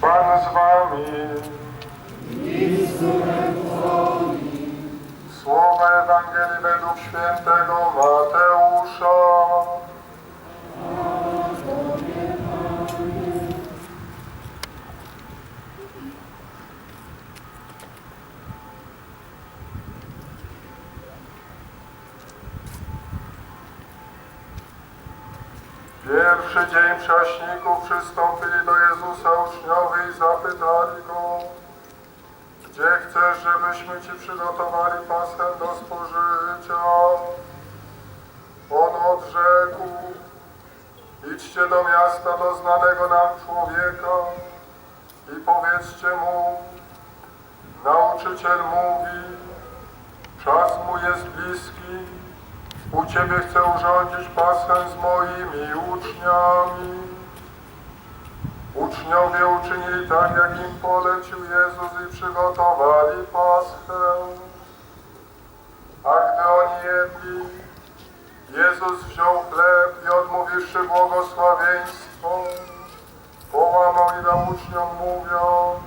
Pan z wami. Słowa Ewangelii według świętego Mateusza. Pierwszy dzień przystąpili do Jezusa uczniowie i zapytali Go, gdzie chcesz, żebyśmy Ci przygotowali paschę do spożycia? On odrzekł, idźcie do miasta do znanego nam człowieka i powiedzcie mu, nauczyciel mówi, czas mu jest bliski, u Ciebie chcę urządzić Paschę z moimi uczniami. Uczniowie uczynili tak, jak im polecił Jezus i przygotowali Paschę. A gdy oni jedli, Jezus wziął chleb i odmówiwszy błogosławieństwo, połamał i dał uczniom mówiąc,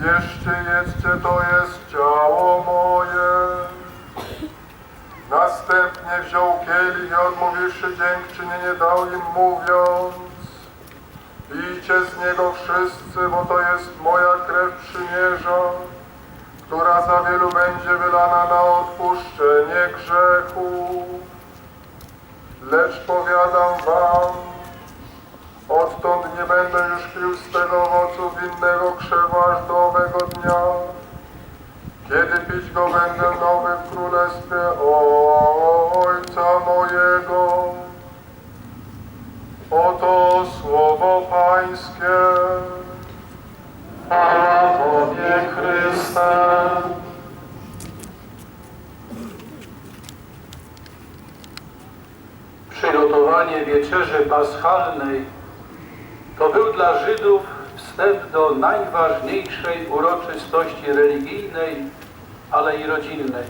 bierzcie, jedzcie, to jest ciało moje. Następnie wziął kielich i odmówiwszy dziękczynienie dał im mówiąc Pijcie z niego wszyscy, bo to jest moja krew przymierza, która za wielu będzie wylana na odpuszczenie Przygotowanie wieczerzy paschalnej to był dla Żydów wstęp do najważniejszej uroczystości religijnej, ale i rodzinnej.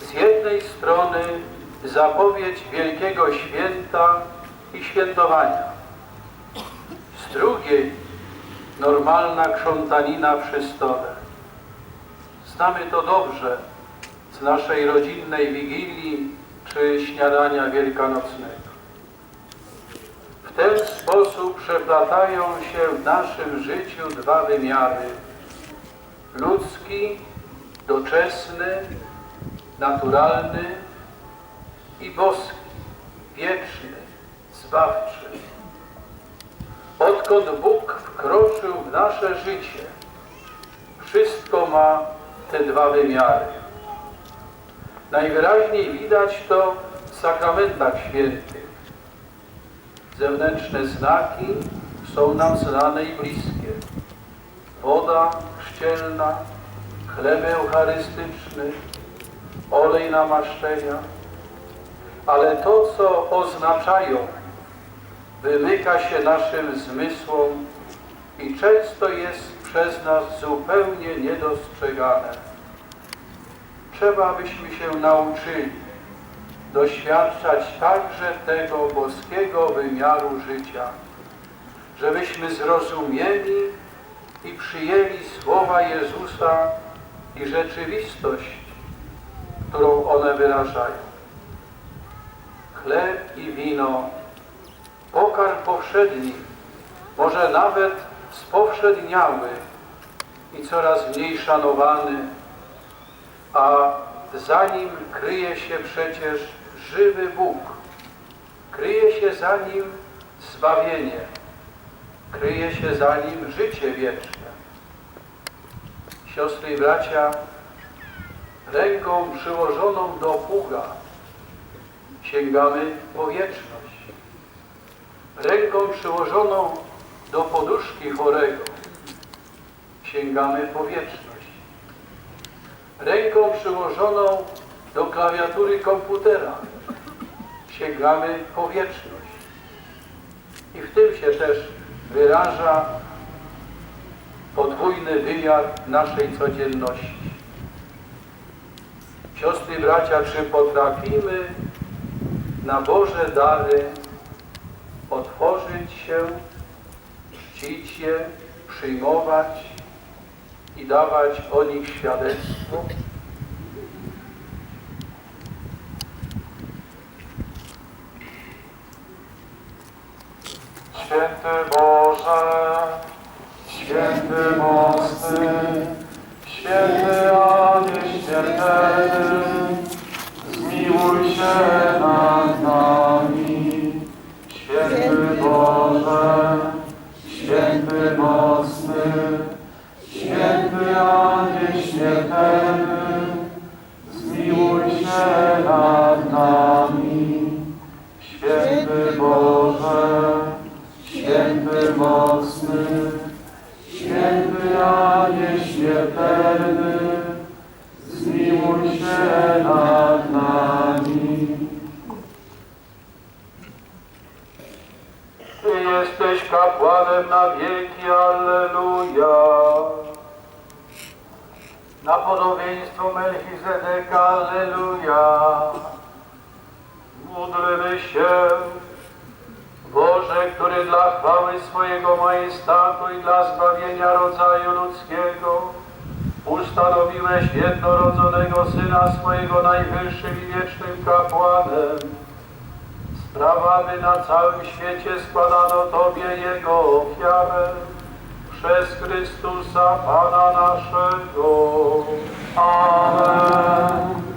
Z jednej strony zapowiedź wielkiego święta i świętowania, z drugiej normalna krzątanina przy stole. Znamy to dobrze z naszej rodzinnej wigilii czy śniadania wielkanocnego. W ten sposób przeplatają się w naszym życiu dwa wymiary. Ludzki, doczesny, naturalny i boski, wieczny, zbawczy. Odkąd Bóg wkroczył w nasze życie, wszystko ma te dwa wymiary. Najwyraźniej widać to w sakramentach świętych. Zewnętrzne znaki są nam znane i bliskie. Woda chrzcielna, chleb eucharystyczny, olej namaszczenia. Ale to, co oznaczają, wymyka się naszym zmysłom i często jest przez nas zupełnie niedostrzegane trzeba byśmy się nauczyli doświadczać także tego boskiego wymiaru życia, żebyśmy zrozumieli i przyjęli słowa Jezusa i rzeczywistość, którą one wyrażają. Chleb i wino, pokarm powszedni, może nawet spowszedniały i coraz mniej szanowany, a za nim kryje się przecież żywy Bóg. Kryje się za nim zbawienie. Kryje się za nim życie wieczne. Siostry i bracia, ręką przyłożoną do pługa sięgamy po wieczność. Ręką przyłożoną do poduszki chorego sięgamy po wieczność ręką przyłożoną do klawiatury komputera sięgamy po wieczność. I w tym się też wyraża podwójny wymiar naszej codzienności. Siostry bracia, czy potrafimy na Boże dary otworzyć się, czcić je, przyjmować i dawać o nich świadectwo? Święty Boże, święty mocny, kapłanem na wieki, Alleluja. Na podobieństwo Melchizedeka, Alleluja. Módlmy się, Boże, który dla chwały swojego majestatu i dla zbawienia rodzaju ludzkiego ustanowiłeś jednorodzonego Syna swojego najwyższym i wiecznym kapłanem. Sprawa, by na całym świecie składano Tobie Jego ofiarę przez Chrystusa Pana naszego. Amen.